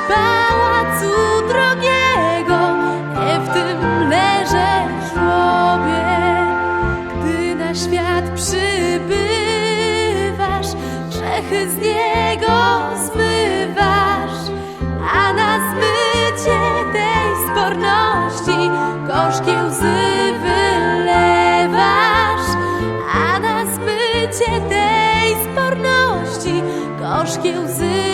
pałacu drogiego, nie w tym leże żłobie. Gdy na świat przybywasz, grzechy z niego zmywasz, a na zmycie tej sporności gorzkie łzy wylewasz, a na zmycie tej sporności gorzkie łzy